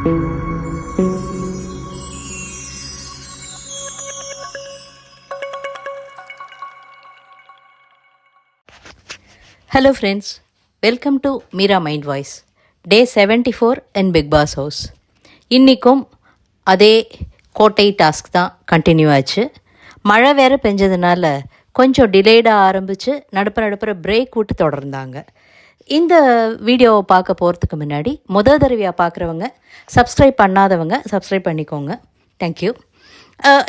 Hello friends welcome to Meera mind voice day seventy four and Bigg Boss house இன்றைக்கும் அதே கோட்டை task தான் continue ஆச்சு. மழை வேறு பெஞ்சதுனால கொஞ்சம் டிலேடாக ஆரம்பித்து நடுப்புற நடுப்புற பிரேக் விட்டு தொடர்ந்தாங்க. இந்த வீடியோவை பார்க்க போகிறதுக்கு முன்னாடி முதல் தடவையாக பார்க்குறவங்க சப்ஸ்கிரைப் பண்ணாதவங்க சப்ஸ்கிரைப் பண்ணிக்கோங்க. தேங்க்யூ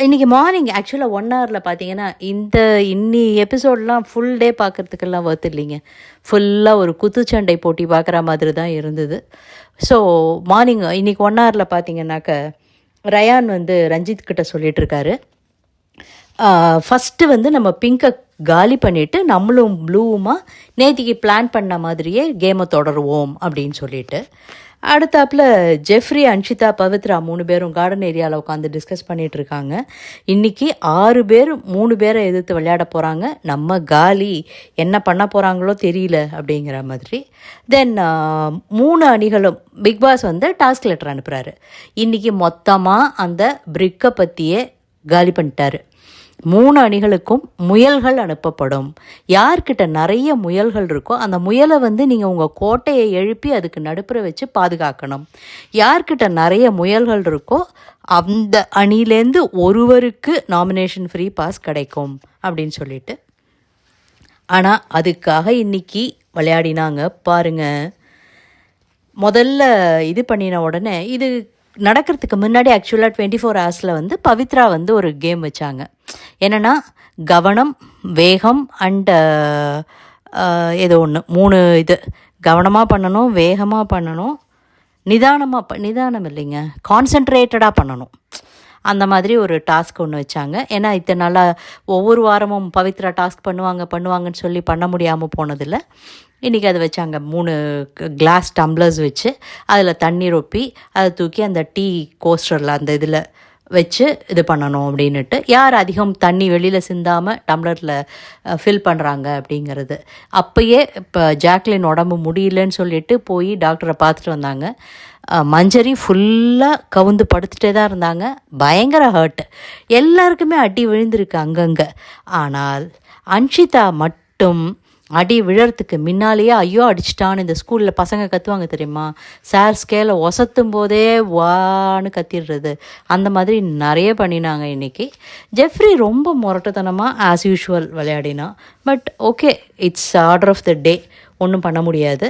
இன்றைக்கி மார்னிங் ஆக்சுவலாக ஒன் ஹவரில் பார்த்தீங்கன்னா இந்த இன்னி எபிசோட்லாம் ஃபுல் டே பார்க்குறதுக்கெல்லாம் ஒர்த் இல்லைங்க. ஃபுல்லாக ஒரு குத்துச்சண்டை போட்டி பார்க்குற மாதிரி தான் இருந்தது. ஸோ மார்னிங் இன்றைக்கி ஒன் ஹவரில் பார்த்தீங்கன்னாக்க ரயான் வந்து ரஞ்சித் கிட்ட சொல்லிட்டு இருக்காரு. ஃபஸ்ட்டு வந்து நம்ம பிங்கை காலி பண்ணிவிட்டு நம்மளும் ப்ளூவுமாக நேத்திக்கு பிளான் பண்ண மாதிரியே கேமை தொடருவோம் அப்படின்னு சொல்லிட்டு. அடுத்தாப்புல ஜெஃப்ரி அன்ஷிதா பவித்ரா மூணு பேரும் கார்டன் ஏரியாவில் உட்காந்து டிஸ்கஸ் பண்ணிகிட்டு இருக்காங்க. இன்னைக்கு ஆறு பேர் மூணு பேரை எதிர்த்து விளையாட போகிறாங்க நம்ம காலி என்ன பண்ண போகிறாங்களோ தெரியல அப்படிங்கிற மாதிரி. தென் மூணு அணிகளும் பிக் பாஸ் வந்து டாஸ்க் லெட்டர் அனுப்புகிறாரு இன்றைக்கி மொத்தமாக அந்த பிரிக்கை பற்றியே காலி பண்ணிட்டாரு. மூணு அணிகளுக்கும் முயல்கள் அனுப்பப்படும். யார்கிட்ட நிறைய முயல்கள் இருக்கோ அந்த முயலை வந்து நீங்கள் உங்கள் கோட்டையை எழுப்பி அதுக்கு நடுப்புற வச்சு பாதுகாக்கணும். யார்கிட்ட நிறைய முயல்கள் இருக்கோ அந்த அணிலேருந்து ஒருவருக்கு நாமினேஷன் ஃப்ரீ பாஸ் கிடைக்கும் அப்படின்னு சொல்லிட்டு. ஆனால் அதுக்காக இன்னைக்கு விளையாடினாங்க பாருங்க. முதல்ல இது பண்ணின உடனே இது நடக்கிறதுக்கு முன்னாடி ஆக்சுவலாக டுவெண்ட்டி ஃபோர் ஹவர்ஸில் வந்து பவித்ரா வந்து ஒரு கேம் வச்சாங்க. என்னென்னா கவனம் வேகம் அண்டு uh, uh, ஏதோ ஒன்று மூணு இது. கவனமாக பண்ணணும் வேகமாக பண்ணணும் நிதானமாக ப நிதானம் இல்லைங்க. கான்சென்ட்ரேட்டடாக பண்ணணும். அந்த மாதிரி ஒரு டாஸ்க் ஒன்று வச்சாங்க. ஏன்னா இத்தனை நாளாக ஒவ்வொரு வாரமும் பவித்ரா டாஸ்க் பண்ணுவாங்க பண்ணுவாங்கன்னு சொல்லி பண்ண முடியாமல் போனதில்லை. இன்றைக்கி அதை வச்சாங்க. மூணு கிளாஸ் டம்ளர்ஸ் வச்சு அதில் தண்ணி ரொப்பி அதை தூக்கி அந்த டீ கோஸ்டரில் அந்த இதில் வச்சு இது பண்ணணும் அப்படின்னுட்டு யார் அதிகம் தண்ணி வெளியில் சிந்தாமல் டம்ளரில் ஃபில் பண்ணுறாங்க அப்படிங்கிறது. அப்போயே இப்போ ஜாக்லின் உடம்பு முடியலன்னு சொல்லிட்டு போய் டாக்டரை பார்த்துட்டு வந்தாங்க. மஞ்சரி ஃபுல்லாக கவுந்து படுத்துகிட்டே தான் இருந்தாங்க. பயங்கர ஹர்ட் எல்லாருக்குமே அடி விழுந்திருக்கு அங்கங்கே. ஆனால் அன்ஷிதா மட்டும் அடி விழறதுக்கு முன்னாலேயே ஐயோ அடிச்சிட்டான்னு இந்த ஸ்கூலில் பசங்க கத்துவாங்க தெரியுமா? சார் ஸ்கேலை ஒசத்தும் போதே வான்னு கத்திடுறது. அந்த மாதிரி நிறைய பண்ணினாங்க இன்றைக்கி ஜெஃப்ரி ரொம்ப முரட்டுத்தனமாக as usual விளையாடினா. But okay it's order of the day ஒன்றும் பண்ண முடியாது.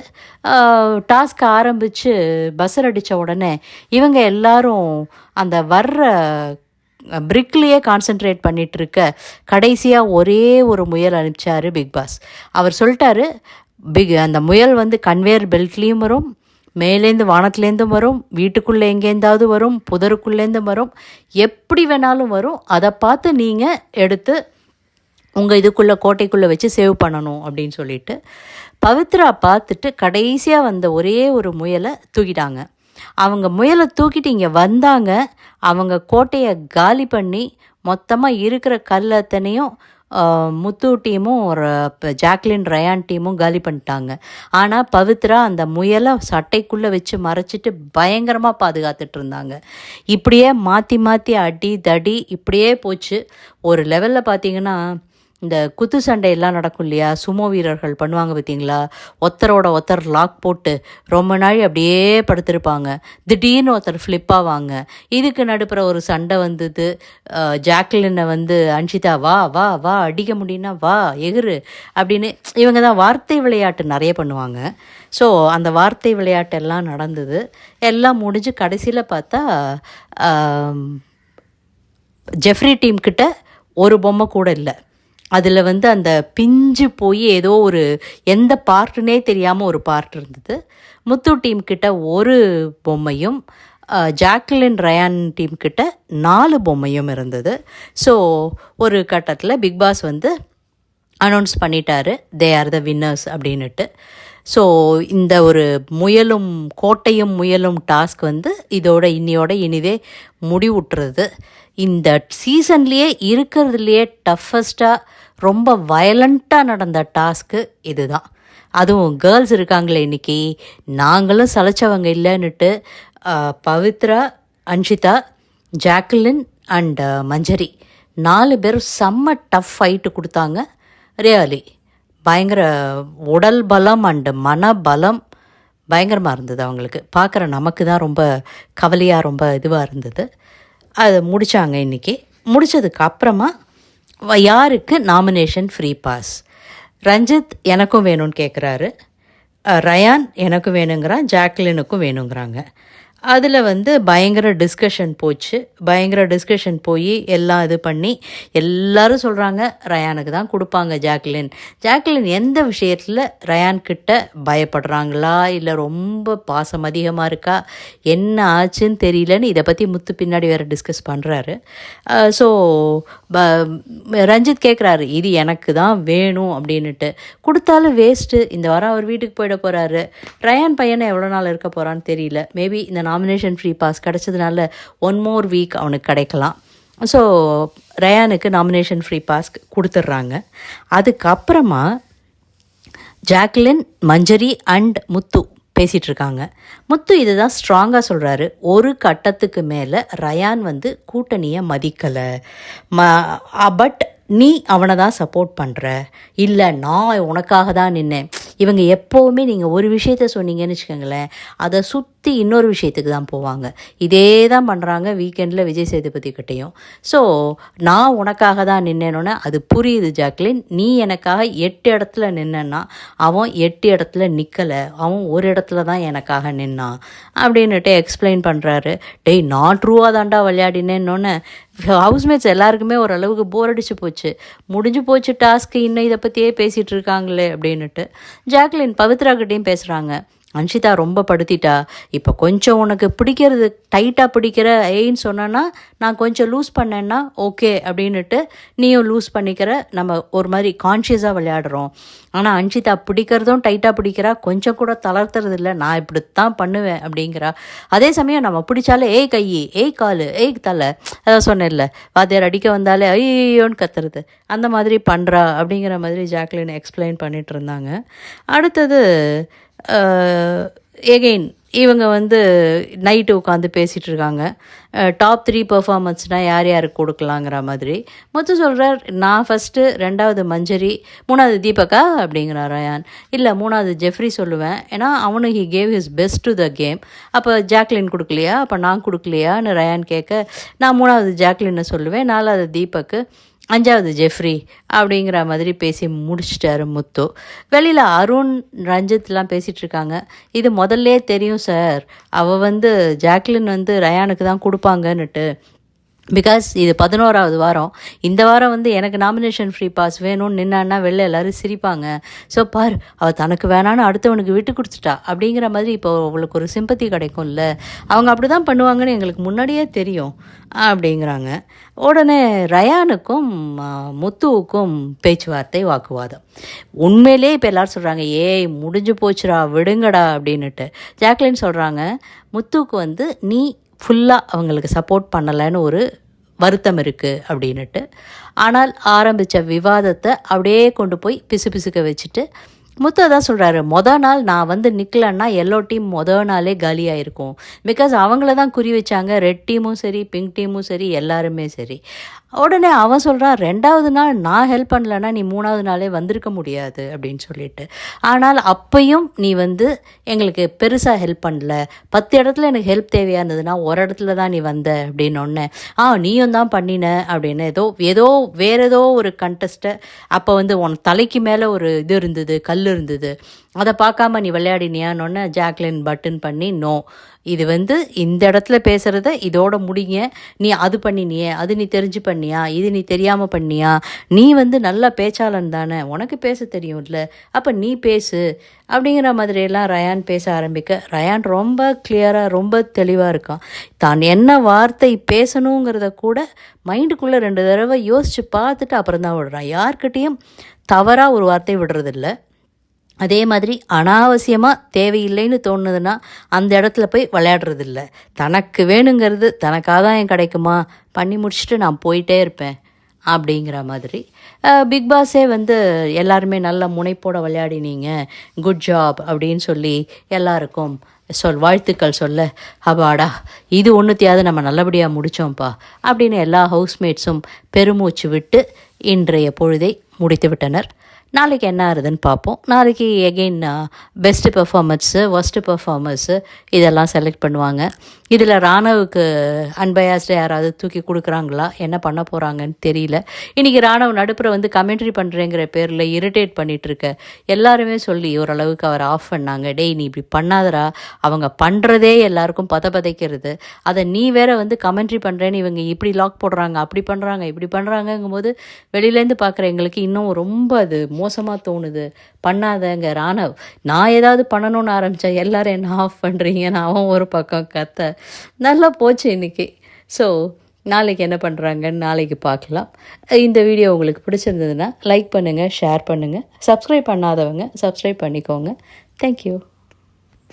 டாஸ்க் ஆரம்பித்து பஸ்ஸர் அடித்த உடனே இவங்க எல்லாரும் அந்த வர்ற பிரிக்லேயே கான்சென்ட்ரேட் பண்ணிகிட்ருக்க கடைசியாக ஒரே ஒரு முயல் அனுப்பிச்சார் பிக் பாஸ் அவர் சொல்லிட்டாரு பிக் அந்த முயல் வந்து கன்வேயர் பெல்ட்லேயும் வரும் மேலேருந்து வானத்துலேருந்தும் வரும் வீட்டுக்குள்ளே எங்கேருந்தாவது வரும் புதருக்குள்ளேருந்து வரும் எப்படி வேணாலும் வரும் அதை பார்த்து நீங்கள் எடுத்து உங்கள் இதுக்குள்ளே கோட்டைக்குள்ளே வச்சு சேவ் பண்ணணும் அப்படின்னு சொல்லிட்டு பவித்ரா பார்த்துட்டு கடைசியாக வந்த ஒரே ஒரு முயலை தூக்கிட்டாங்க. அவங்க முயலை தூக்கிட்டு இங்கே வந்தாங்க. அவங்க கோட்டையை காலி பண்ணி மொத்தமாக இருக்கிற கல் அத்தனையும் முத்து டீமும் ஒரு ஜாக்லின் ரயான் டீமும் காலி பண்ணிட்டாங்க. ஆனால் பவித்ரா அந்த முயலை சட்டைக்குள்ளே வச்சு மறைச்சிட்டு பயங்கரமாக பாதுகாத்துட்டு இருந்தாங்க. இப்படியே மாற்றி மாற்றி அடி தடி இப்படியே போச்சு. ஒரு லெவலில் பார்த்தீங்கன்னா இந்த குத்து சண்டையெல்லாம் நடக்கும் இல்லையா? சுமோ வீரர்கள் பண்ணுவாங்க பார்த்தீங்களா? ஒருத்தரோட ஒருத்தர் லாக் போட்டு ரொம்ப நாள் அப்படியே படுத்திருப்பாங்க. திடீர்னு ஒருத்தர் ஃப்ளிப் ஆவாங்க. இதுக்கு நடுப்புற ஒரு சண்டை வந்தது. ஜாக்லினை வந்து அன்ஷிதா வா வா வா அடிக்க முடியும்னா வா எகிரு அப்படின்னு இவங்க தான் வார்த்தை விளையாட்டு நிறைய பண்ணுவாங்க. ஸோ அந்த வார்த்தை விளையாட்டெல்லாம் நடந்தது. எல்லாம் முடிஞ்சு கடைசியில் பார்த்தா ஜெஃப்ரி டீம் கிட்ட ஒரு பொம்மை கூட இல்லை. அதில் வந்து அந்த பிஞ்சு போய் ஏதோ ஒரு எந்த பார்ட்டுனே தெரியாமல் ஒரு பார்ட் இருந்தது. முத்து டீம் கிட்ட ஒரு பொம்மையும் ஜாக்லின் ரயான் டீம் கிட்ட நாலு பொம்மையும் இருந்தது. ஸோ ஒரு கட்டத்தில் பிக் பாஸ் வந்து அனௌன்ஸ் பண்ணிட்டாரு தே ஆர் த வின்னர்ஸ் அப்படின்னுட்டு. ஸோ இந்த ஒரு முயலும் கோட்டையும் முயலும் டாஸ்க் வந்து இதோட இன்னியோட இனிதே முடிவுட்டுறது இந்த சீசன்லேயே இருக்கிறதுலையே டஃபஸ்ட்டாக ரொம்ப வயலண்ட்டாக நடந்த டாஸ்க்கு இதுதான். அதுவும் கேர்ள்ஸ் இருக்காங்களே இன்னைக்கு. நாங்களும் சலைச்சவங்க இல்லைன்னுட்டு பவித்ரா அன்ஷிதா ஜாக்லின் அண்ட் மஞ்சரி நாலு பேரும் செம்ம டஃப் ஃபைட்டு கொடுத்தாங்க. ரியாலி பயங்கர உடல் பலம் அண்டு மன பலம் பயங்கரமாக இருந்தது அவங்களுக்கு. பார்க்குற நமக்கு தான் ரொம்ப கவலையாக ரொம்ப இதுவாக இருந்தது. அது முடித்தாங்க இன்றைக்கி முடித்ததுக்கு அப்புறமா யாருக்கு நாமினேஷன் ஃப்ரீ பாஸ் ரஞ்சித் எனக்கும் வேணும்னு கேட்குறாரு ரயான் எனக்கும் வேணுங்கிறான். ஜாக்லினுக்கும் வேணுங்கிறாங்க. அதில் வந்து பயங்கர டிஸ்கஷன் போச்சு. பயங்கர டிஸ்கஷன் போய் எல்லாம் இது பண்ணி எல்லாரும் சொல்கிறாங்க ரயானுக்கு தான் கொடுப்பாங்க ஜாக்லின். ஜாக்லின் எந்த விஷயத்தில் ரயான் கிட்ட பயப்படுறாங்களா? இல்லை ரொம்ப பாசம் அதிகமாக இருக்கா? என்ன ஆச்சுன்னு தெரியலன்னு இதை பற்றி முத்து பின்னாடி வேறு டிஸ்கஸ் பண்ணுறாரு ஸோ ரஞ்சித் கேட்குறாரு இது எனக்கு தான் வேணும் அப்படின்னுட்டு. கொடுத்தாலும் வேஸ்ட்டு இந்த வாரம் அவர் வீட்டுக்கு போயிட போகிறாரு ரயான் பையனை எவ்வளோ நாள் இருக்க போகிறான்னு தெரியல. மேபி இந்த நாமினேஷன் ஃப்ரீ பாஸ் கிடச்சதுனால ஒன் மோர் வீக் அவனுக்கு கிடைக்கலாம். ஸோ ரயானுக்கு நாமினேஷன் ஃப்ரீ பாஸ் கொடுத்துட்றாங்க அதுக்கப்புறமா ஜாக்லின் மஞ்சரி அண்ட் முத்து பேசிகிட்டு இருக்காங்க முத்து இதை தான் ஸ்ட்ராங்காக சொல்கிறாரு ஒரு கட்டத்துக்கு மேலே ரயான் வந்து கூட்டணியை மதிக்கலை. ம பட் நீ அவனை தான் சப்போர்ட் பண்ணுற இல்லை நான் உனக்காக தான் நின்னேன். இவங்க எப்போவுமே நீங்கள் ஒரு விஷயத்த சொன்னீங்கன்னு வச்சுக்கோங்களேன். அதை சுற்றி இன்னொரு விஷயத்துக்கு தான் போவாங்க. இதே தான் பண்ணுறாங்க வீக்கெண்டில் விஜய் சேதுபதி கிட்டேயும் ஸோ நான் உனக்காக தான் நின்னேனோன்னு அது புரியுது ஜாக்லின். நீ எனக்காக எட்டு இடத்துல நின்னா அவன் எட்டு இடத்துல நிற்கலை அவன் ஒரு இடத்துல தான் எனக்காக நின்னான் அப்படின்னுட்டு எக்ஸ்பிளைன் பண்ணுறாரு டேய் நான் ட்ரூவாக தாண்டா விளையாடினேன்னொன்னே ஹவுஸ்மேட்ஸ் எல்லாருக்குமே ஓரளவுக்கு போர் அடிச்சு போச்சு. முடிஞ்சு போச்சு டாஸ்க்கு இன்னும் இதை பற்றியே பேசிகிட்டு இருக்காங்களே அப்படின்னுட்டு ஜாக்லின் பவித்ரா கிட்டேயும் பேசுகிறாங்க அன்ஷிதா ரொம்ப படுத்திட்டா. இப்போ கொஞ்சம் உனக்கு பிடிக்கிறது டைட்டாக பிடிக்கிற ஏன்னு சொன்னேன்னா நான் கொஞ்சம் லூஸ் பண்ணேன்னா ஓகே அப்படின்னுட்டு நீயும் லூஸ் பண்ணிக்கிற நம்ம ஒரு மாதிரி கான்ஷியஸாக விளையாடுறோம். ஆனால் அன்ஷிதா பிடிக்கிறதும் டைட்டாக பிடிக்கிறா கொஞ்சம் கூட தளர்த்துறது இல்லை. நான் இப்படித்தான் பண்ணுவேன் அப்படிங்கிறா. அதே சமயம் நம்ம பிடிச்சாலே ஏய் கையி ஏய் காலு ஏய் தலை அதான் சொன்னேன்ல. வாத்தியார் அடிக்க வந்தாலே ஐயோன்னு கத்துறது. அந்த மாதிரி பண்ணுறா அப்படிங்கிற மாதிரி ஜாக்லின் எக்ஸ்பிளைன் பண்ணிட்டு இருந்தாங்க. அடுத்தது எகெயின் இவங்க வந்து நைட்டு உட்காந்து பேசிகிட்டு இருக்காங்க டாப் த்ரீ பர்ஃபார்மன்ஸ்னால் யார் யாருக்கு கொடுக்கலாங்கிற மாதிரி. மொத்தம் சொல்கிறார் நான் ஃபஸ்ட்டு ரெண்டாவது மஞ்சரி மூணாவது தீபகா அப்படிங்கிறார் ரயான். இல்லை மூணாவது ஜெஃப்ரி சொல்லுவேன். ஏன்னா அவனு he gave his best to the game அப்போ ஜாக்லின் கொடுக்கலையா? அப்போ நான் கொடுக்கலையான்னு ரயான் கேட்க நான் மூணாவது ஜாக்லின்னு சொல்லுவேன் நாலாவது தீபக்கு. அஞ்சாவது ஜெஃப்ரி அப்படிங்கிற மாதிரி பேசி முடிச்சிட்டாரு முத்து. வெளியில் அருண் ரஞ்சித்லாம் பேசிகிட்டு இருக்காங்க. இது முதல்லே தெரியும் சார் அவள் வந்து ஜாக்லின் வந்து ரயானுக்கு தான் கொடுப்பாங்கன்னுட்டு. பிகாஸ் இது பதினோராவது வாரம். இந்த வாரம் வந்து எனக்கு நாமினேஷன் ஃப்ரீ பாஸ் வேணும்னு நின்னான்னா வெளில எல்லாரும் சிரிப்பாங்க. ஸோ பார் அவள் தனக்கு வேணான்னு அடுத்தவனுக்கு விட்டு கொடுத்துட்டா. அப்படிங்கிற மாதிரி இப்போ அவளுக்கு ஒரு சிம்பத்தி கிடைக்கும்ல. அவங்க அப்படி தான் பண்ணுவாங்கன்னு எங்களுக்கு முன்னாடியே தெரியும். அப்படிங்கிறாங்க. உடனே ரயானுக்கும் முத்துவுக்கும் பேச்சுவார்த்தை வாக்குவாதம். உண்மையிலே இப்போ எல்லாரும் சொல்கிறாங்க ஏய் முடிஞ்சு போச்சுடா விடுங்கடா அப்படின்னுட்டு. ஜாக்லின் சொல்கிறாங்க முத்துவுக்கு வந்து நீ ஃபுல்லாக அவங்களுக்கு சப்போர்ட் பண்ணலைன்னு ஒரு வருத்தம் இருக்குது அப்படின்னுட்டு. ஆனால் ஆரம்பித்த விவாதத்தை அப்படியே கொண்டு போய் பிசுபிசுக்க வச்சுட்டு முத்து தான் சொல்கிறாரு மொதல் நாள் நான் வந்து நிற்கலன்னா எல்லோ டீம் மொதல் நாளே காலியாக இருக்கும் பிகாஸ் அவங்கள தான் குறி வச்சாங்க. ரெட் டீமும் சரி பிங்க் டீமும் சரி எல்லாருமே சரி. உடனே அவன் சொல்கிறான் ரெண்டாவது நாள் நான் ஹெல்ப் பண்ணலன்னா நீ மூணாவது நாளே வந்திருக்க முடியாது அப்படின்னு சொல்லிட்டு. ஆனால் அப்பையும் நீ வந்து எங்களுக்கு பெருசாக ஹெல்ப் பண்ணல. பத்து இடத்துல எனக்கு ஹெல்ப் தேவையாக இருந்ததுன்னா ஒரு இடத்துல தான் நீ வந்த அப்படின்னு ஒன்று ஆ நீயும் தான் பண்ணின அப்படின்னு ஏதோ ஏதோ வேற ஏதோ ஒரு கண்டஸ்ட்டை அப்போ வந்து உன் தலைக்கு மேலே ஒரு இது இருந்தது கல் இருந்தது. அதை பார்க்காம நீ விளையாடினியான்னு ஜாக்லின் பட்டன் பண்ணி நோ இது வந்து இந்த இடத்துல பேசுகிறத இதோட முடிங்க. நீ அது பண்ணினியே அது நீ தெரிஞ்சு பண்ணியா இது நீ தெரியாமல் பண்ணியா. நீ வந்து நல்ல பேச்சாளன் தானே உனக்கு பேச தெரியும்ல. அப்போ நீ பேசு. அப்படிங்கிற மாதிரியெல்லாம் ரயான் பேச ஆரம்பிக்க ரயான் ரொம்ப கிளியராக ரொம்ப தெளிவாக இருக்கான். தான் என்ன வார்த்தை பேசணுங்கிறத கூட மைண்டுக்குள்ளே ரெண்டு தடவை யோசித்து பார்த்துட்டு அப்புறம் தான் விடுறான். யார்கிட்டேயும் தவறாக ஒரு வார்த்தை விடுறதில்ல. அதே மாதிரி அனாவசியமாக தேவையில்லைன்னு தோணுதுன்னா அந்த இடத்துல போய் விளையாடுறதில்ல. தனக்கு வேணுங்கிறது தனக்கு ஆதாயம் கிடைக்குமா? பண்ணி முடிச்சுட்டு நான் போயிட்டே இருப்பேன். அப்படிங்கிற மாதிரி. பிக் பாஸே வந்து எல்லாருமே நல்ல முனைப்போட விளையாடினீங்க. குட் ஜாப் அப்படின்னு சொல்லி எல்லாருக்கும் சொல் வாழ்த்துக்கள் சொல்ல அப்பாடா இது ஒன்றுத்தையாவது நம்ம நல்லபடியாக முடித்தோம்ப்பா அப்படின்னு எல்லா ஹவுஸ்மேட்ஸும் பெருமூச்சு விட்டு இன்றைய பொழுதை முடித்து விட்டனர் நாளைக்கு என்ன ஆகுதுன்னு பார்ப்போம். நாளைக்கு again best performance worst performance இதெல்லாம் செலக்ட் பண்ணுவாங்க. இதில் ராணவுக்கு அன்பயாஸ்டு யாராவது தூக்கி கொடுக்குறாங்களா? என்ன பண்ண போகிறாங்கன்னு தெரியல. இன்றைக்கி ராணவ் நடுப்புற வந்து கமெண்ட்ரி பண்ணுறேங்கிற பேரில் இரிட்டேட் பண்ணிகிட்ருக்க எல்லாருமே சொல்லி ஓரளவுக்கு அவர் ஆஃப் பண்ணாங்க. டேய் நீ இப்படி பண்ணாதடா. அவங்க பண்ணுறதே எல்லாருக்கும் பத பதைக்கிறது அதை நீ வேற வந்து கமெண்ட்ரி பண்ணுறேன்னு இவங்க இப்படி லாக் போடுறாங்க அப்படி பண்ணுறாங்க இப்படி பண்ணுறாங்கங்கும் போது வெளியிலேருந்து பார்க்குற எங்களுக்கு இன்னும் ரொம்ப அது மோசமாக தோணுது. பண்ணாதங்க. ராணவ் நான் ஏதாவது பண்ணணும்னு ஆரம்பித்தேன் எல்லோரும் என்ன ஆஃப் பண்ணுறீங்க நான் அவன் ஒரு பக்கம் கத்த. நல்லா போச்சு இன்றைக்கி ஸோ நாளைக்கு என்ன பண்ணுறாங்கன்னு நாளைக்கு பார்க்கலாம். இந்த வீடியோ உங்களுக்கு பிடிச்சிருந்ததுன்னா லைக் பண்ணுங்கள் ஷேர் பண்ணுங்கள் சப்ஸ்கிரைப் பண்ணாதவங்க சப்ஸ்கிரைப் பண்ணிக்கோங்க. தேங்க்யூ